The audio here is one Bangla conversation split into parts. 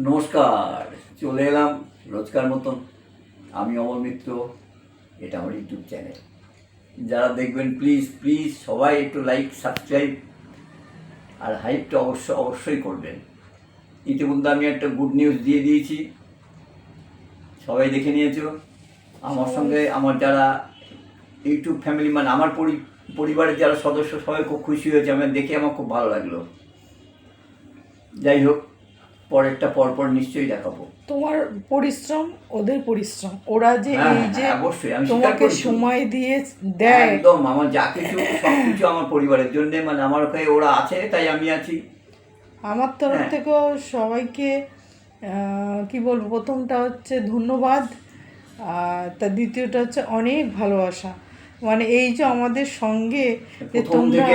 নমস্কার চলে এলাম রোজকার মতন। আমি অমর মিত্র এটা আমার ইউটিউব চ্যানেল। যারা দেখবেন প্লিজ প্লিজ সবাই একটু লাইক সাবস্ক্রাইব আর হাইপটা অবশ্য অবশ্যই করবেন। ইতিমধ্যে আমি একটা গুড নিউজ দিয়ে দিয়েছি। সবাই দেখে নিয়েছো। আমার সঙ্গে আমার যারা ইউটিউব ফ্যামিলি মানে আমার পরি- পরিবারের যারা সদস্য সবাই খুব খুশি হয়েছে। আমি দেখে আমার খুব ভালো লাগল। যাই হোক পরেরটা পরপর নিশ্চয়ই দেখাবো। তোমার পরিশ্রম ওদের পরিশ্রম। ওরা যে হ্যাঁ, এই যে হ্যাঁ, অবশ্যই, আমি তোমাকে সময় দিয়ে দেয়। একদম আমার যা কিছু সব কিছু আমার পরিবারের জন্য মানে আমার হয়ে ওরা আছে তাই আমি আছি। আমার তরফ হ্যাঁ। থেকেও সবাইকে কি বলব প্রথমটা হচ্ছে ধন্যবাদ আর তার দ্বিতীয়টা হচ্ছে অনেক ভালোবাসা। মানে এই যে আমাদের সঙ্গে যে তোমরা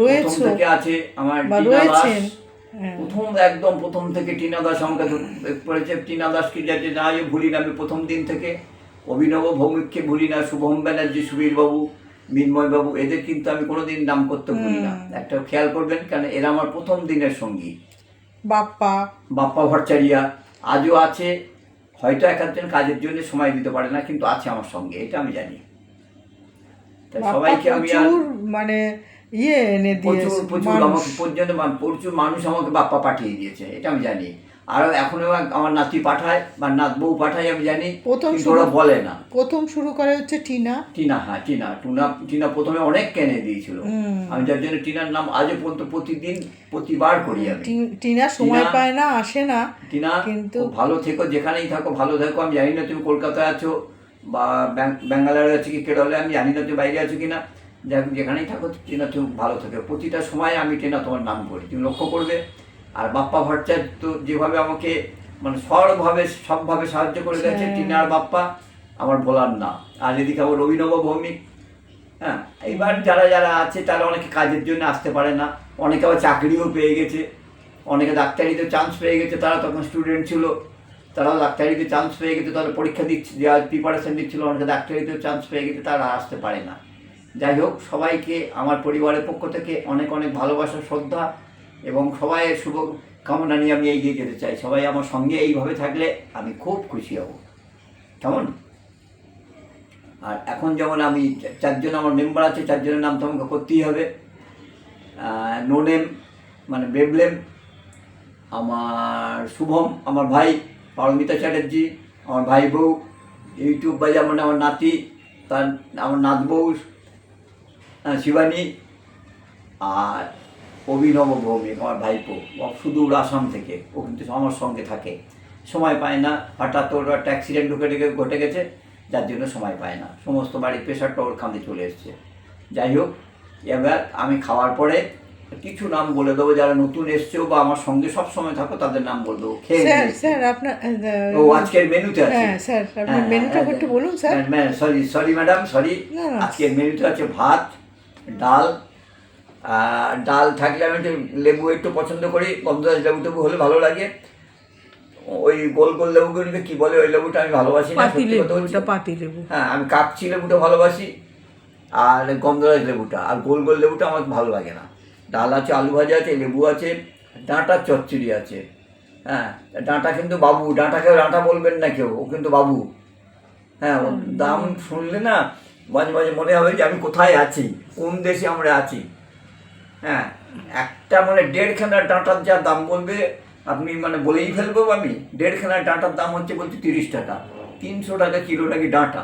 রয়েছো আছে আমার রয়েছেন হ্যাঁ। প্রথম একদম প্রথম থেকে টিনা দাস আমাকে করেছে। টিনা দাসকে যাতে না ভুলি না আমি প্রথম দিন থেকে অভিনব ভৌমিককে ভুলি না শুভম ব্যানার্জি সুবীর বাবু এদের কিন্তু আমি কোনোদিন নাম করতে ভুলি না। একটা খেয়াল করবেন কারণ এরা আমার প্রথম দিনের সঙ্গী। বাপ্পা। বাপ্পা ভট্টাচারিয়া আজও আছে হয়তো এক একজন কাজের জন্য সময় দিতে পারে না কিন্তু আছে আমার সঙ্গে এটা আমি জানি। সবাইকে আমি মানে ইয়ে এনে প্রচুর দিয়েছে প্রচুর আমাকে পর্যন্ত প্রচুর মানুষ আমাকে বাপ্পা পাঠিয়ে দিয়েছে এটা আমি জানি। আর এখনও আমার নাতি পাঠায় বা নাত বউ পাঠায় আমি জানি প্রথম ওরা বলে না। প্রথম শুরু করে হচ্ছে টিনা। টিনা হ্যাঁ টিনা টুনা টিনা প্রথমে অনেক কেনে দিয়েছিল। আমি যার জন্য টিনার নাম আজও পর্যন্ত প্রতিদিন প্রতিবার করি আমি। টিনা সময় পায় না আসে না টিনা কিন্তু- ভালো থেকো যেখানেই থাকো ভালো থাকো আমি জানি না তুমি কলকাতায় আছো বা ব্যাং- ব্যাঙ্গালোরে আছো কি কেরলে আমি জানি না তুমি বাইরে আছো কিনা। যেখানেই থাকো টিনা তুমি ভালো থাকো। প্রতিটা সময় আমি টিনা তোমার নাম করি। তুমি লক্ষ্য করবে আর বাপ্পা ভট্টাচার্য তো যেভাবে আমাকে মানে সরভাবে সবভাবে সাহায্য করে গেছে হ্যাঁ। টিনা আর বাপ্পা আমার বলার না। আর এদিকে আমার অভিনব ভৌমিক হ্যাঁ এইবার যারা যারা আছে তারা অনেকে কাজের জন্য আসতে পারে না। অনেকে আবার চাকরিও পেয়ে গেছে। অনেকে ডাক্তারিতে চান্স পেয়ে গেছে তারা তখন স্টুডেন্ট ছিল। তারা ডাক্তারিতে চান্স পেয়ে গেছে তারা পরীক্ষা দিচ্ছে দেওয়ার প্রিপারেশন দিচ্ছিল অনেকে ডাক্তারিতেও চান্স পেয়ে গেছে তারা আসতে পারে না। যাই হোক, সবাইকে, আমার পরিবারের পক্ষ থেকে অনেক অনেক ভালোবাসা, শ্রদ্ধা এবং সবাই শুভ কামনা নিয়ে আমি এগিয়ে যেতে চাই। সবাই আমার সঙ্গে এইভাবে থাকলে আমি খুব খুশি হব। কেমন? আর এখন যেমন আমি চারজন আমার মেম্বার আছে, চারজনের নাম তো আমাকে করতেই হবে। নো নেম মানে বেবলেম আমার শুভম, আমার ভাই পারমিতা চ্যাটার্জি, আমার ভাই বউ, ইউটিউব বাজার মানে আমার নাতি, তার, আমার নাত বউ শিবানী আর অভিনব ভৌমিক আমার ভাইপো সুদূর আসাম থেকে ও কিন্তু আমার সঙ্গে থাকে। সময় পায় না হঠাৎ ওর একটা অ্যাক্সিডেন্ট ঢুকে ঢুকে ঘটে গেছে যার জন্য সময় পায় না। সমস্ত বাড়ির প্রেশারটা ওর কাঁধে চলে এসছে। যাই হোক এবার আমি খাওয়ার পরে কিছু নাম বলে দেবো যারা নতুন এসছে বা আমার সঙ্গে সব সময় থাকো তাদের নাম বলে দেবো। খেয়ে স্যার স্যার আপনার ও আজকের মেনুতে আছে। হ্যাঁ স্যার আপনার মেনুটা একটু বলুন sir. Sorry sorry madam sorry. আজকের মেনুতে আছে ভাত ডাল আর ডাল থাকলে আমি একটু লেবু একটু পছন্দ করি গন্ধরাজ লেবু টেবু হলে ভালো লাগে। ওই গোল গোল লেবুগুলোকে কি বলে ওই লেবুটা আমি ভালোবাসি না পাতি লেবু হ্যাঁ আমি কাপচি লেবুটা ভালোবাসি আর গন্ধরাজ লেবুটা আর গোল গোল লেবুটা আমার ভালো লাগে না। ডাল আছে আলু ভাজা আছে লেবু আছে ডাঁটার চচ্চড়ি আছে। হ্যাঁ ডাঁটা কিন্তু বাবু ডাঁটাকে ডাঁটা বলবেন না কেউ ও কিন্তু বাবু। হ্যাঁ দাম শুনলে না মাঝে মাঝে মনে হবে যে আমি কোথায় আছি কোন দেশে আমরা আছি। হ্যাঁ একটা মানে দেড়খানা ডাঁটার যা দাম বলবে আপনি মানে বলেই ফেলব আমি দেড়খানা ডাঁটার দাম হচ্ছে বলছে তিরিশ টাকা তিনশো টাকা কিলো নাকি ডাঁটা।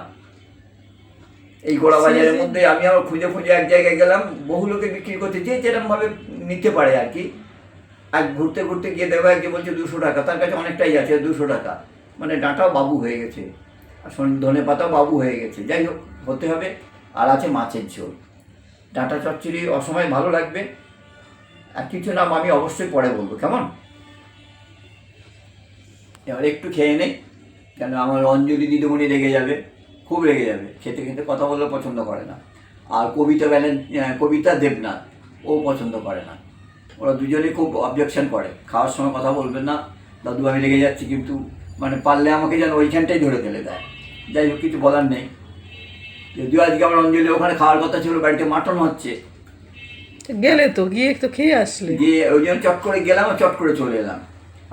এই গোড়া বাজারের মধ্যে আমি আবার খুঁজে খুঁজে এক জায়গায় গেলাম বহু লোকে বিক্রি করছে যে যেরকমভাবে নিতে পারে আর কি। আর ঘুরতে ঘুরতে গিয়ে দেবো একজন বলছে দুশো টাকা তার কাছে অনেকটাই আছে দুশো টাকা। মানে ডাঁটাও বাবু হয়ে গেছে আর ধনে পাতাও বাবু হয়ে গেছে যাই হোক। হতে হবে। আর আছে মাছের ঝোল। ডাঁটা চচ্চড়ি অসময় ভালো লাগবে। আর কিছু নাম আমি অবশ্যই পরে বলব, কেমন? এবার একটু খেয়ে নেই, কেন আমার অঞ্জলি দিদিমণি রেগে যাবে, খুব রেগে যাবে, খেতে খেতে কথা বললে পছন্দ করে না। আর কবিতা ব্যালেন কবিতা দেবনাথ, ও পছন্দ করে না। ওরা দুজনেই খুব অবজেকশন করে, খাওয়ার সময় কথা বলবেন না। দাদু আমি রেগে যাচ্ছি কিন্তু মানে পারলে আমাকে যেন ওইখানটাই ধরে ফেলে দেয়। যাই হোক, কিছু বলার নেই। যদিও আজকে আমার অঞ্জলি ওখানে খাওয়ার কথা ছিল বাড়িতে মাটন হচ্ছে। গেলে তো গিয়ে তো খেয়ে আসলে। গিয়ে ওই জন্য চট করে গেলাম আর চট করে চলে এলাম।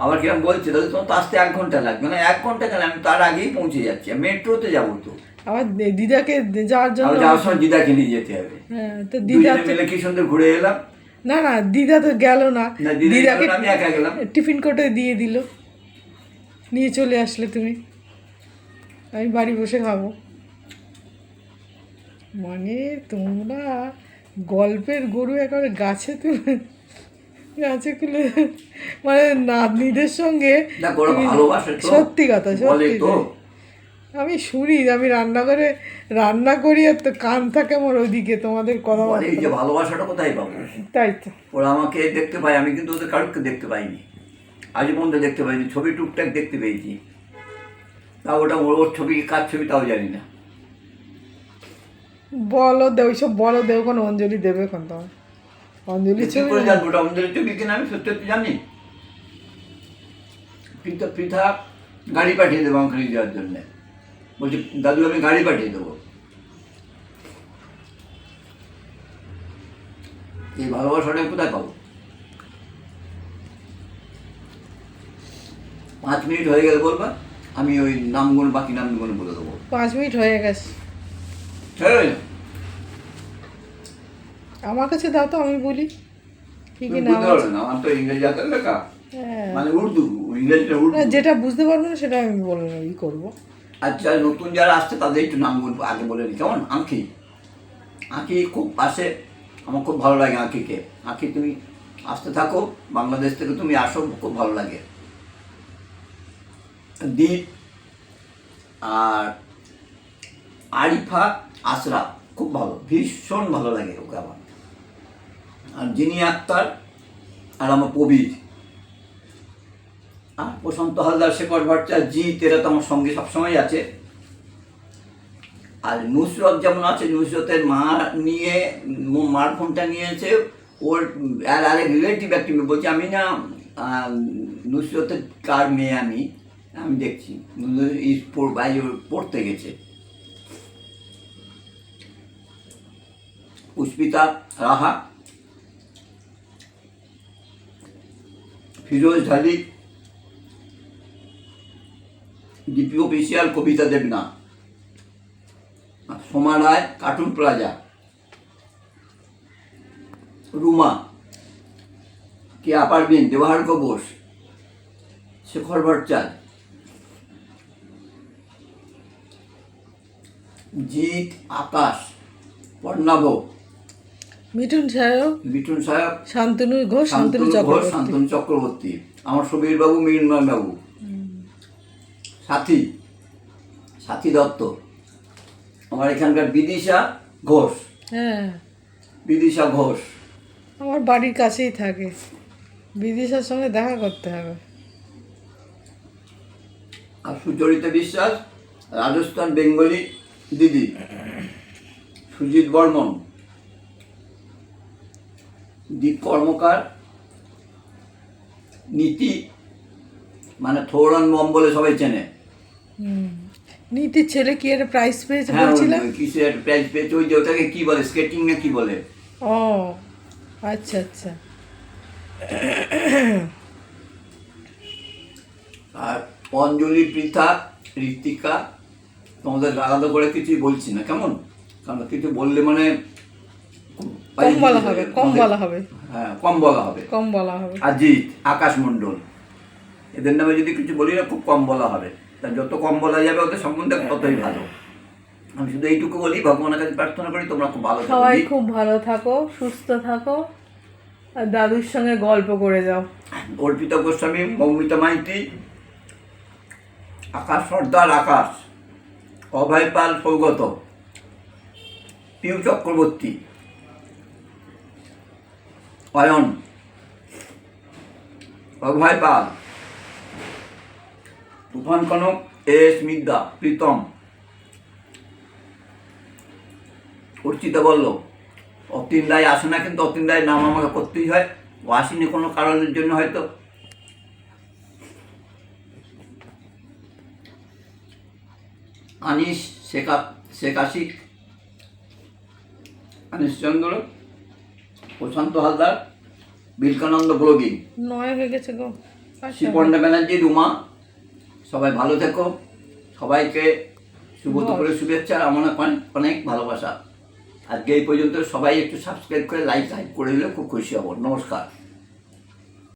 আবার কিরম বলছে তাহলে তোমার তো আসতে এক ঘণ্টা লাগবে। না এক ঘণ্টা কেন? আমি তার আগেই পৌঁছে যাচ্ছি। মেট্রোতে যাব তো। আবার দিদাকে যাওয়ার জন্য যাওয়ার সময় দিদাকে নিয়ে যেতে হবে। হ্যাঁ তো দিদা মিলে কি সুন্দর ঘুরে এলাম। না না দিদা তো গেল না। না দিদা দিদাকে আমি একা গেলাম। টিফিন কোটে দিয়ে দিল। নিয়ে চলে আসলে তুমি। আমি বাড়ি বসে খাব। মানে তোমরা গল্পের গরু একেবারে গাছে তুলে গাছে তুলে মানে নাতনিদের সঙ্গে সত্যি কথা সত্যি আমি শুনি আমি রান্না করে রান্না করি আর তো কান থাকে আমার ওইদিকে তোমাদের কথা বলে এই যে ভালোবাসাটা কোথায় পাবো? তাই তো। ওরা আমাকে দেখতে পায় আমি কিন্তু ওদের কারোকে দেখতে পাইনি। আজ পর্যন্ত দেখতে পাইনি ছবি টুকটাক দেখতে পেয়েছি। তা ওটা ওর ছবি কার ছবি তাও জানি না। বলো দে ওইসব বলো দে ওখানে অঞ্জলি দেবে এখন তোমার অঞ্জলি ছবি করে জানব আমাদের ছবি কিনা আমি? সত্যি সত্যি জানি? পৃথা পৃথা গাড়ি পাঠিয়ে দেবো আমাকে যাওয়ার জন্যে। বলছি দাদু আমি গাড়ি পাঠিয়ে দেবো। এই ভালোবাসাটা কোথায় পাবো? পাঁচ মিনিট হয়ে গেলে বলবা আমি ওই নামগুলো বাকি নামগুলো বলে দেবো। পাঁচ মিনিট হয়ে গেছে। আমার কাছে দাও তো আমি বলি। কি কি নাম আমার তো ইংরেজি হাতের লেখা হ্যাঁ। মানে উর্দু ইংরেজিটা উর্দু। যেটা বুঝতে পারব না সেটা আমি বলে ই করব। আচ্ছা নতুন যারা আসছে তাদের একটু নাম বলব আগে বলে নিই কেমন? আঁকি। আঁকি খুব আসে আমার খুব ভালো লাগে আঁকিকে। আঁকি তুমি আসতে থাকো বাংলাদেশ থেকে তুমি আসো খুব ভালো লাগে। দীপ আর আরিফা আসরা খুব ভালো, ভীষণ ভালো লাগে ওকে আমার। আর যিনি আক্তার, আর আমার কবির আর প্রশান্ত হালদার, শেখর ভট্টাচার্য জিৎ এরা তো আমার সঙ্গে সবসময় আছে। আর নুসরত যেমন আছে, নুসরতের মা নিয়ে মার ফোনটা নিয়েছে, ওর আর আরেক রিলেটিভ একটি মেয়ে বলছে, আমি না নুসরতের কার মেয়ে আমি? আমি দেখছি। পড়তে গেছে। Pushpita Raha. Firoz Dhali DP official Kabita Debna Soma Roy, cartoon plaza. Ruma Keya Parbin Debahar Bose, Shekhar Bhattacharya. Jit Akash Parnabh Mithun Saheb. Bitun Saheb. Shantanu Ghosh Shantanu Chakraborty. Shantanu Chakraborty. আমার সমীর বাবু মৃন্ময় বাবু সাথী। সাথী দত্ত। আমার এখানকার বিদিশা ঘোষ। হ্যাঁ। বিদিশা ঘোষ। আমার বাড়ির কাছেই থাকে। বিদিশার সঙ্গে দেখা করতে হবে। আর সুচরিতা বিশ্বাস রাজস্থান বেঙ্গলি দিদি। সুজিত বর্মন। দীপ কর্মকার নীতি মানে থৌরান মম বলে সবাই চেনে। নীতির ছেলে কি একটা প্রাইজ পেয়েছে হ্যাঁ বলছিলাম? ওই কিসের প্রাইজ পেয়েছে ওই যে ওটাকে কি বলে স্কেটিং না কি বলে? ও আচ্ছা আচ্ছা। আর অঞ্জলি পৃথা ঋতিকা তোমাদের আলাদা করে কিছুই বলছি না কেমন? কারণ কিছু বললে মানে কম বলা হবে কম বলা হবে। হ্যাঁ কম বলা হবে। কম বলা হবে। আজিত আকাশ মণ্ডল এদের নামে যদি কিছু বলি না খুব কম বলা হবে। তা যত কম বলা যাবে ওদের সম্বন্ধে ততই ভালো। আমি শুধু এইটুকু বলি ভগবানের কাছে প্রার্থনা করি তোমরা খুব ভালো থাকো। সবাই খুব ভালো থাকো সুস্থ থাকো আর দাদুর সঙ্গে গল্প করে যাও। অর্পিতা গোস্বামী মৌমিতা মাইতি আকাশ সর্দার আকাশ অভয় পাল সৌগত পিউ চক্রবর্তী। অয়ন, অভয় পাল, তুফান কনক, এস মিদ্যা প্রীতম, অর্চিতা বলল অতীন রায় আসে না কিন্তু অতীন রায় নাম আমাকে করতেই হয়। ও আসেনি কোনো কারণের জন্য হয়তো। আনিস শেখা শেখ আশিক আনিস চন্দ্র প্রশান্ত হালদার বিলকানন্দ ব্লগিং। নয় হয়ে গেছে গো। আচ্ছা। ব্যানার্জি রুমা সবাই ভালো থেকো। সবাইকে শুভ দুপুরের শুভেচ্ছা আর আমার অনেক অনেক ভালোবাসা। আজকে এই পর্যন্ত সবাই একটু সাবস্ক্রাইব করে লাইক টাইপ করে দিলে খুব খুশি হব। নমস্কার।